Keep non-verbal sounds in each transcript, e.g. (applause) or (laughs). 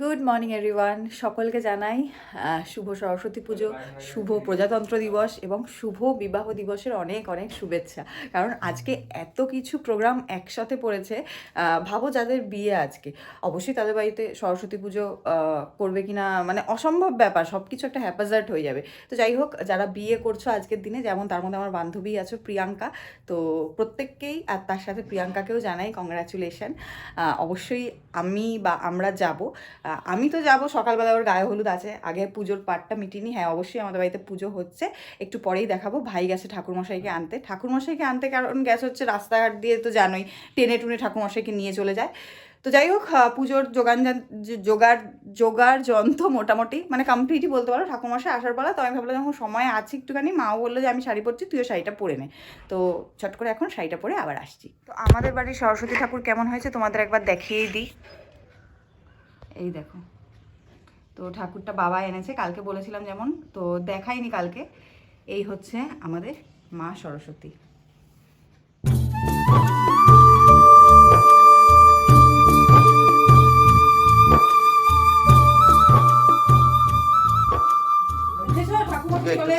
Good morning everyone সকলকে জানাই শুভ সরস্বতী পুজো, শুভ প্রজাতন্ত্র দিবস এবং শুভ বিবাহ দিবসের অনেক অনেক শুভেচ্ছা। কারণ আজকে এত কিছু প্রোগ্রাম একসাথে পড়েছে ভাবো যাদের বিয়ে আজকে। অবশ্যই তাদের বাড়িতে সরস্বতী পুজো করবে কিনা মানে অসম্ভব ব্যাপার সব কিছু একটা হ্যাপাজার্ট হয়ে যাবে। তো যাই হোক, যারা বিয়ে করছ আজকের দিনে, যেমন তার মধ্যে আমার বান্ধবী আছে প্রিয়াঙ্কা, তো প্রত্যেককেই আর তার সাথে প্রিয়াঙ্কাকেও জানাই কংগ্রাচুলেশন অবশ্যই আমি বা আমরা যাব। আমি তো যাব সকালবেলা ওর গায়ে হলুদ আছে। আগে পুজোর পাটটা মিটিনি হ্যাঁ অবশ্যই আমাদের বাড়িতে পুজো হচ্ছে। একটু পরেই দেখাবো। ভাই গেছে ঠাকুরমশাইকে আনতে। ঠাকুরমশাইকে আনতে কারণ গেছে হচ্ছে রাস্তাঘাট দিয়ে তো জানোই টেনে টুনে ঠাকুরমশাইকে নিয়ে চলে যায়। তো যাই হোক পুজোর যোগান জান- যে- জোগাড় জোগাড় যন্ত্র মোটামুটি মানে কমপ্লিটই বলতে পারো ঠাকুরমশাই আসার পর তো আমি ভাবলাম যখন সময় আছে একটুখানি। মাও বলল যে আমি শাড়ি পরছি তুইও শাড়িটা পরে নে। তো চট করে এখন শাড়িটা পরে আবার আসছি। তো আমাদের বাড়ির সরস্বতী ঠাকুর কেমন হয়েছে? তোমাদের একবার দেখিয়েই দিই। এই দেখো। তো ঠাকুরটা বাবা এনেছে কালকে বলেছিলাম যেমন তো দেখাইনি কালকে। এই হচ্ছে আমাদের মা সরস্বতী।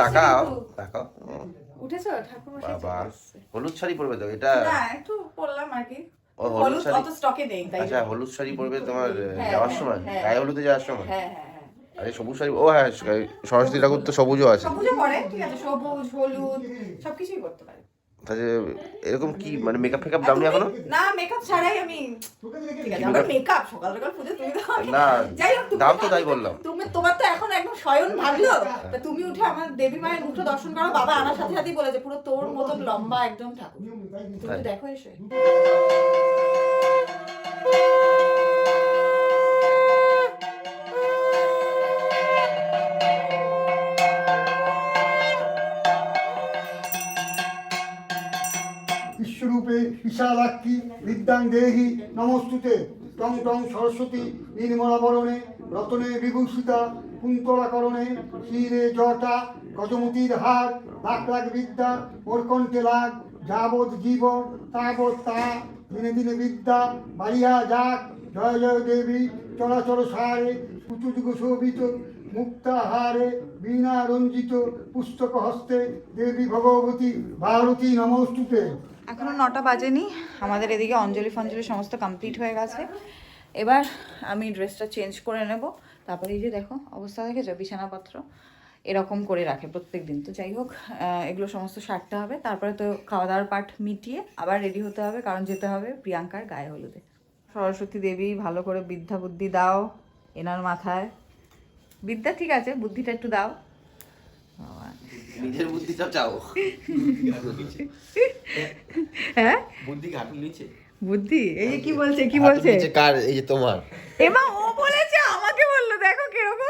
তাকাও তাকাও। উঠেছো? ঠাকুর বাবা হলুদ শাড়ি পরবে তো এটা না একটু পড়লাম আর কি। হলুদ হলুদ শাড়ি? স্টকে নেই তাই আচ্ছা হলুদ শাড়ি পরবে তোমার হ্যাঁ, যাওয়ার হ্যাঁ, সময়? হ্যাঁ। গায়ে হলুদে যাওয়ার সময়? হ্যাঁ হ্যাঁ হ্যাঁ আরে সবুজ শাড়ি ও হ্যাঁ সরস্বতী ঠাকুর তো সবুজও আছে। সবুজও করে ঠিক আছে সবুজ হলুদ সবকিছুই করতে পারে। তাহলে এরকম কি মানে মেকআপ ফেকআপ দাওনি এখনও? না মেকআপ ছাড়াই আমি ঠিক আছে আমার মেকআপ সকাল সকাল পুজো তুমি দাও না, যাই হোক তুমি তো তো- তাই বললাম। তুমি, তোমার তো এখন একদম শয়ন ভাবলো তুমি উঠে আমার দেবী মায়ের মুখ দর্শন করো, বাবা আমার সাথে সাথেই বলেছে, পুরো তোর মতন লম্বা একদম ঠাকুর। তুমি দেখো এসে। বিশ্বরূপে বিশালাক্ষী বিদ্যাং দেহি, নমস্তুতে, টং টং সরস্বতী, নির্মলাবরণে। রতনে বিভূষিতা কুন্তলাকরণে ক্ষীরে জটা গজমতির হার লাখ লাখ বিদ্যা ওর কণ্ঠে লাগ, যাবৎ জীবন তাবৎ তা, দিনে দিনে বিদ্যা, বাড়িয়া যাক, জয় জয় দেবী, চরাচর সারে কুচুযুগ শোভিত মুক্তাহারে বীণা রঞ্জিত, পুস্তক হস্তে, দেবী ভগবতী, ভারতী নমস্তুতে। এখনও নটা বাজেনি, আমাদের এদিকে অঞ্জলি ফঞ্জলি সমস্ত কমপ্লিট হয়ে গেছে। এবার আমি ড্রেসটা চেঞ্জ করে নেব। তারপরে এই যে দেখো অবস্থা দেখেছ? বিছানাপত্র এরকম করে রাখে প্রত্যেক দিন তো যাই হোক এগুলো সমস্ত সারতে হবে। তারপরে তো খাওয়া দাওয়ার পাঠ মিটিয়ে আবার রেডি হতে হবে কারণ যেতে হবে প্রিয়াঙ্কার গায়ে হলুদে। সরস্বতী দেবী ভালো করে বিদ্যা বুদ্ধি দাও এনার মাথায়। বিদ্যা ঠিক আছে বুদ্ধিটা একটু দাও। নিজের বুদ্ধিটা চাও। হ্যাঁ? বুদ্ধি ঘাটু নিচে। বুদ্ধি? এই যে কি বলছে কি বলছে? কার এই যে তোমার? এমা ও বলেছে আমাকে বলল দেখো কীরকম।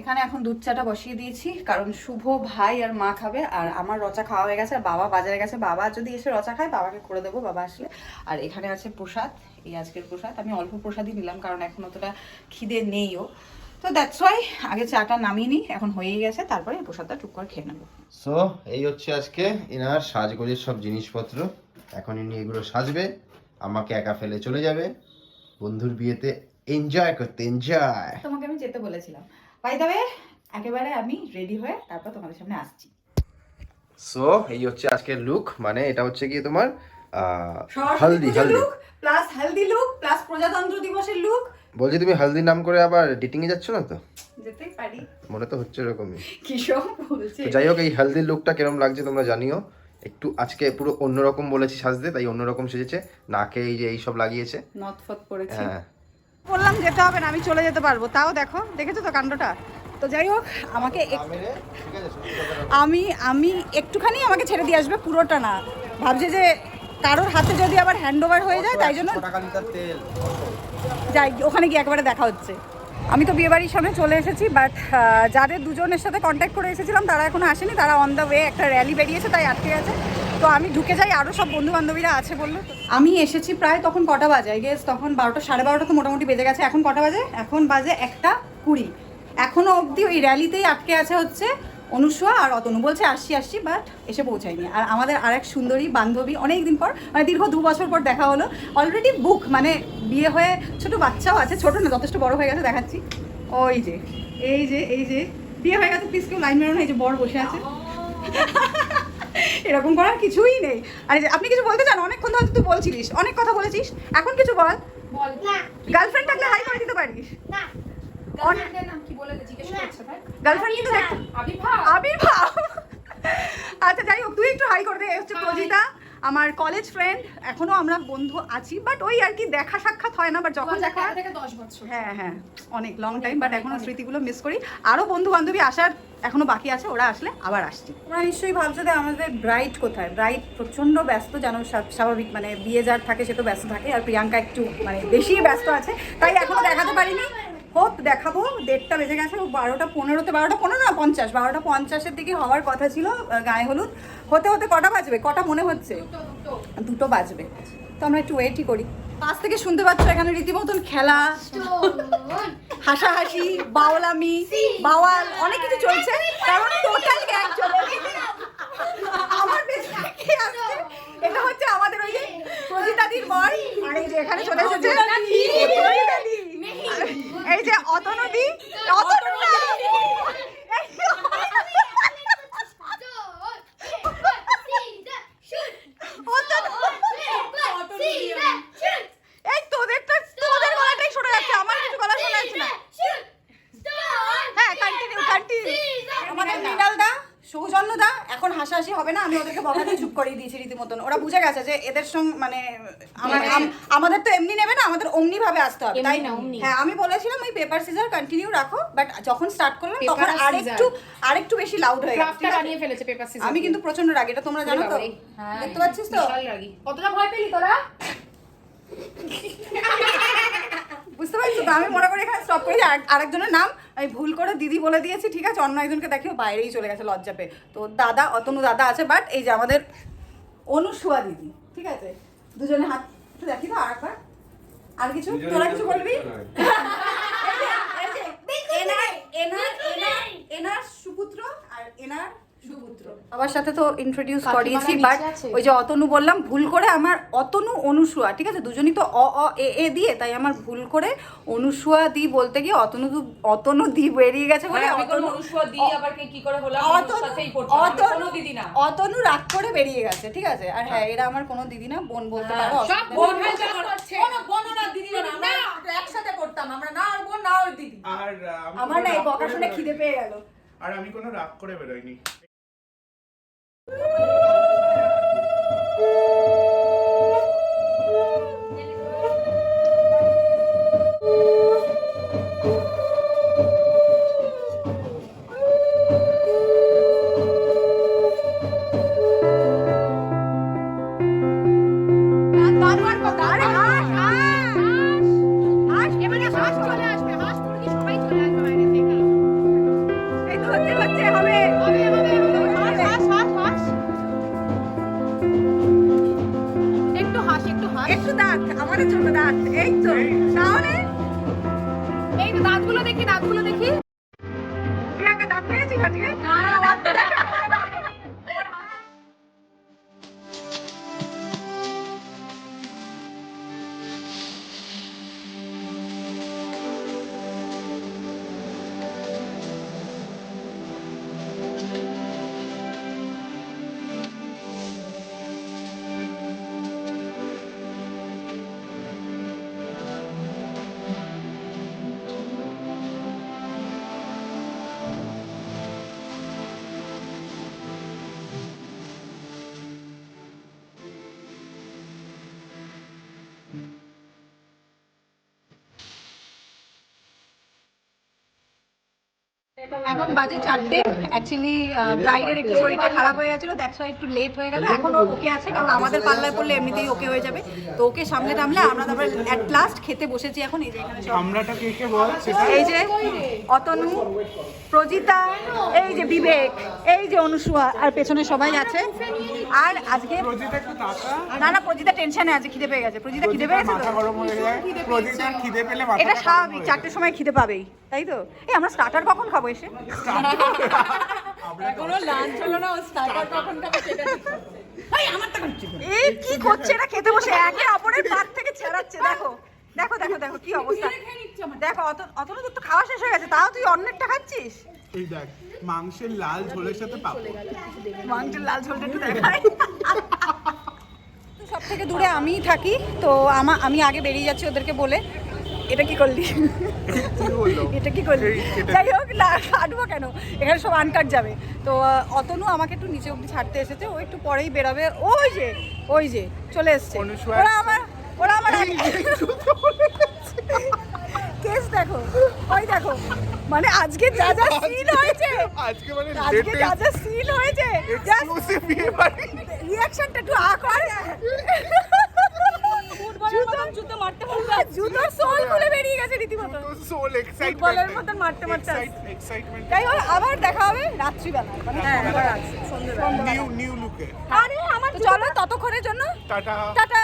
এখানে এখন দুধ চাটা বসিয়ে দিয়েছি কারণ শুভ ভাই আর মা খাবে আর আমার রচা খাওয়া হয়ে গেছে আর বাবা বাজারে গেছে বাবা যদি এসে রচা খায় বাবাকে করে দেবো বাবা আসলে। আর এখানে আছে প্রসাদ এই আজকের প্রসাদ। আমি অল্প প্রসাদই নিলাম কারণ এখন অতটা খিদে নেইও তো দ্যাটস ওয়াই আগে চাটা নামিয়ে নিই এখন হয়েই গেছে তারপরে এই প্রসাদটা টুক করে খেয়ে নেব। সো এই হচ্ছে আজকে এনার সাজগোজের সব জিনিসপত্র। এখন ইনি এগুলো সাজবে। আমাকে একা ফেলে চলে যাবে। বন্ধুর বিয়েতে এনজয় করতে এনজয় তোমাকে আমি যেতে বলেছিলাম। বাই তবে একেবারে আমি রেডি হয়ে তারপর তোমাদের সামনে আসছি। সো এই হচ্ছে আজকের লুক মানে এটা হচ্ছে কি তোমার haldi haldi. Look plus haldi look plus প্রজাতন্ত্র দিবসের লুক বলছি তুমি হলদি নাম করে আবার ডেটিং এ যাচ্ছ না তো? যেতেই পারি। মনে তো হচ্ছে এরকমই। কিসব বলছে। যাই হোক এই হেলদি লুকটা কিরম লাগছে তোমরা জানিও। একটু আজকে পুরো অন্যরকম বলেছি সাজতে তাই অন্যরকম সেজেছে। নাকে এই যে এইসব লাগিয়েছে। নথফত করেছি। হ্যাঁ। বললাম যেতে হবে না আমি চলে যেতে পারব। তাও দেখো দেখেছ তো কাণ্ডটা? তো যাই হোক আমাকে আমি আমি একটুখানি আমাকে ছেড়ে দিয়ে আসবে পুরোটা না। ভাবছে যে কারোর হাতে যদি আবার হ্যান্ড ওভার হয়ে যায় তাই জন্য যাই ওখানে গিয়ে একবারে দেখা হচ্ছে। আমি তো বিয়েবাড়ির সামনে চলে এসেছি বাট যাদের দুজনের সাথে কন্ট্যাক্ট করে এসেছিলাম, তারা এখনও আসেনি, তারা অন দ্য ওয়ে একটা র্যালি বেরিয়েছে, তাই আটকে আছে। তো আমি ঢুকে যাই আরও সব বন্ধু বান্ধবীরা আছে বলল। আমি এসেছি প্রায় তখন কটা বাজে গেস তখন বারোটা, সাড়ে বারোটা তো মোটামুটি বেজে গেছে, এখন কটা বাজে? এখন বাজে একটা কুড়ি। এখনও অবধি ওই র্যালিতেই আটকে আছে হচ্ছে অনুসুয়া আর অতনু বলছে আসছি আসছি বাট এসে পৌঁছায়নি। আর আমাদের আর এক সুন্দরী বান্ধবী অনেক দিন পর মানে দীর্ঘ দু বছর পর দেখা হলো। অলরেডি বুক মানে বিয়ে হয়ে ছোট বাচ্চাও আছে ছোট না যথেষ্ট বড় হয়ে গেছে দেখাচ্ছি। ওই যে এই যে এই যে বিয়ে হয়ে গেছে প্লিজ কেউ লাইন মেরো না এই যে বর বসে আছে। (laughs) এরকম করার কিছুই নেই। আর এই যে আপনি কিছু বলতে চান? অনেকক্ষণ ধরে তুই বলছিলিস অনেক কথা বলেছিস। এখন কিছু বল। বল। গার্লফ্রেন্ড থাকলে হাই করে দিতে পারিস। না। আচ্ছা যাই হোক তুই একটু হাই করে দে হচ্ছে প্রজিতা আমার কলেজ ফ্রেন্ড এখনও আমরা বন্ধু আছি বাট ওই আর কি দেখা সাক্ষাৎ হয় না বাট যখন দেখা হ্যাঁ হ্যাঁ অনেক লং টাইম বাট এখনও স্মৃতিগুলো মিস করি। আরও বন্ধু বান্ধবী আসার এখনও বাকি আছে ওরা আসলে আবার আসছি। ওরা নিশ্চয়ই ভাবছে যে আমাদের ব্রাইট কোথায়? ব্রাইট প্রচণ্ড ব্যস্ত যেন স্বা- স্বাভাবিক মানে বিয়ে যার থাকে সে তো ব্যস্ত থাকে আর প্রিয়াঙ্কা একটু মানে বেশি ব্যস্ত আছে তাই এখনও দেখাতে পারিনি। হোপ দেখাবো। দেড়টা বেজে গেছে বারোটা পনেরোতে বারোটা পনেরো না পঞ্চাশ বারোটা পঞ্চাশের দিকে হওয়ার কথা ছিল গায়ে হলুদ। হতে হতে কটা বাজবে? কটা মনে হচ্ছে? দুটো বাজবে। তো আমরা একটু ওয়েটই করি। পাশ থেকে শুনতে পাচ্ছ এখানে রীতিমতন খেলা হাসাহাসি বাওলামি বাওয়াল অনেক কিছু চলছে। কারণ টোটাল গ্যাং চলে আমার এটা হচ্ছে আমাদের ওই যে প্রজিতাদির বর। আর এই যে এখানে চলে এসেছে প্রজিতাদি। এই যে অতনদি অতনু না। এই তোদেরটা তোদের গলাটাই শোনা যাচ্ছে আমার কিছু গলা শোনা যাচ্ছে না হ্যাঁ কন্টিনিউ কন্টিনিউ আমাদের মৃণাল দা সৌজন্য দা এখন হাসাহাসি হবে না আমি ওদেরকে বকাতে চুপ করিয়ে দিয়েছি রীতিমতন। ওরা বুঝে গেছে যে এদের সঙ্গে মানে আমার আমাদের তো এমনি নেবে না আমাদের অমনি ভাবে আসতে হবে তাই না হ্যাঁ আমি বলেছিলাম ওই পেপার সিজার কন্টিনিউ রাখো বাট যখন স্টার্ট করলাম তখন আর আরেকটু আরেকটু বেশি লাউড হয়ে গেছে বানিয়ে ফেলেছে পেপার সিজার আমি কিন্তু প্রচণ্ড রাগি এটা তোমরা জানো তো। হ্যাঁ, দেখতে পাচ্ছিস তো? কতটা ভয় পেলি তোরা? (laughs) বুঝতে পারছ? তো আমি মনে করি এখানে স্টপ করে। আর- আরেকজনের নাম আমি ভুল করে দিদি বলে দিয়েছি ঠিক আছে? অন্য একজনকে দেখিও বাইরেই চলে গেছে লজ্জা পেয়ে। তো দাদা অতনু দাদা আছে বাট এই যে আমাদের অনুসুয়া দিদি ঠিক আছে? দুজনে হাত দেখি তো আর একবার আর কিছু? তোরা কিছু বলবি এই যে, এই যে, এনার এনার এনার এনার সুপুত্র আর এনার সুপুত্র সবার সাথে তো ইন্ট্রোডিউস করিয়েছি বাট ওই যে অতনু বললাম ভুল করে আমার অতনু অনুসুয়া ঠিক আছে? দুজনই তো অ অ এ এ দিয়ে তাই আমার ভুল করে অনুসুয়া দি বলতে গিয়ে অতনু দু- অতনু দি বেরিয়ে গেছে বলে হ্যাঁ, অতনু অতনু দিদি না। রাগ করে বেরিয়ে গেছে ঠিক আছে? আর হ্যাঁ এরা আমার কোনো দিদি না বোন বলতে পারো। হয়ে আমরা একসাথে পড়তাম আমরা না ওর বোন না ওর দিদি। আর আমার না এই বকা শুনে খিদে পেয়ে গেল। আর আমি কোনো রাগ করে বেরোইনি আরে দাঁত ছোট দাঁত এই তো তাহলে? এই দাঁতগুলো দেখি দাঁতগুলো দেখি। এখন বাজে চারটে। অ্যাকচুয়ালি ব্রাইডের একটু শরীরটা খারাপ হয়ে গেছিল দ্যাটস ওয়াই একটু লেট হয়ে গেল। এখন ওকে আছে কারণ আমাদের পাল্লায় পড়লে এমনিতেই ওকে হয়ে যাবে। তো ওকে সামলে টামলে আমরা তারপরে অ্যাট লাস্ট খেতে বসেছি এখন এই যে আমরাটা কে কে বল এই যে অতনু প্রজিতা এই যে বিবেক এই যে অনুসুয়া আর পেছনে সবাই আছে। আর আজকে প্রজিতা একটু তাকা। না না প্রজিতা টেনশনে আছে খিদে পেয়ে গেছে। প্রজিতা খিদে পেয়ে গেছে তো? এটা স্বাভাবিক চারটের সময় খিদে পাবেই তাই তো? এই আমরা স্টার্টার কখন খাব এসে এখনও লাঞ্চ হলো না ও স্টার্টার কখন খাবে সেটা এই কি করছে? এটা খেতে বসে একে অপরের পাত থেকে ছেড়াচ্ছে দেখো। দেখো দেখো দেখো কি অবস্থা। দেখো অত অতটা তো খাওয়া শেষ হয়ে গেছে তাও তুই অন্যেরটা খাচ্ছিস? এই দেখ মাংসের লাল ঝোলের সাথে পাবো মাংসের লাল ঝোলটা একটু দেখাই। সব থেকে দূরে আমিই থাকি তো আমা আমি আগে বেরিয়ে যাচ্ছি ওদেরকে বলে। এটা কি করলি? এটা কি করলি? যাই হোক না কাটবো কেন? এখানে সব আনকাট যাবে। তো অতনু আমাকে একটু নিচে অব্দি ছাড়তে এসেছে ও একটু পরেই বেরাবে। ওই যে ওই যে চলে এসছে। ওরা আমার ওরা আমার কেস দেখো। ওই দেখো মানে আজকে যা যা সিন হয়েছে। আজকে মানে আজকে যা যা সিন হয়েছে। এক্সক্লুসিভ বিয়ে বাড়ি। রিঅ্যাকশনটা একটু আ কর। জুতো মারতে মারতে জুতোর সোল খুলে বেরিয়ে গেছে রীতিমতো। সোল এক্সাইটমেন্ট ফুটবলের মতন মারতে মারতে। এক্সাইটমেন্ট তাই আবার দেখা হবে রাত্রিবেলা। মানে সন্ধ্যাবেলা। নিউ নিউ লুকে আরে আমার চলো ততক্ষণের জন্য। টাটা। টাটা।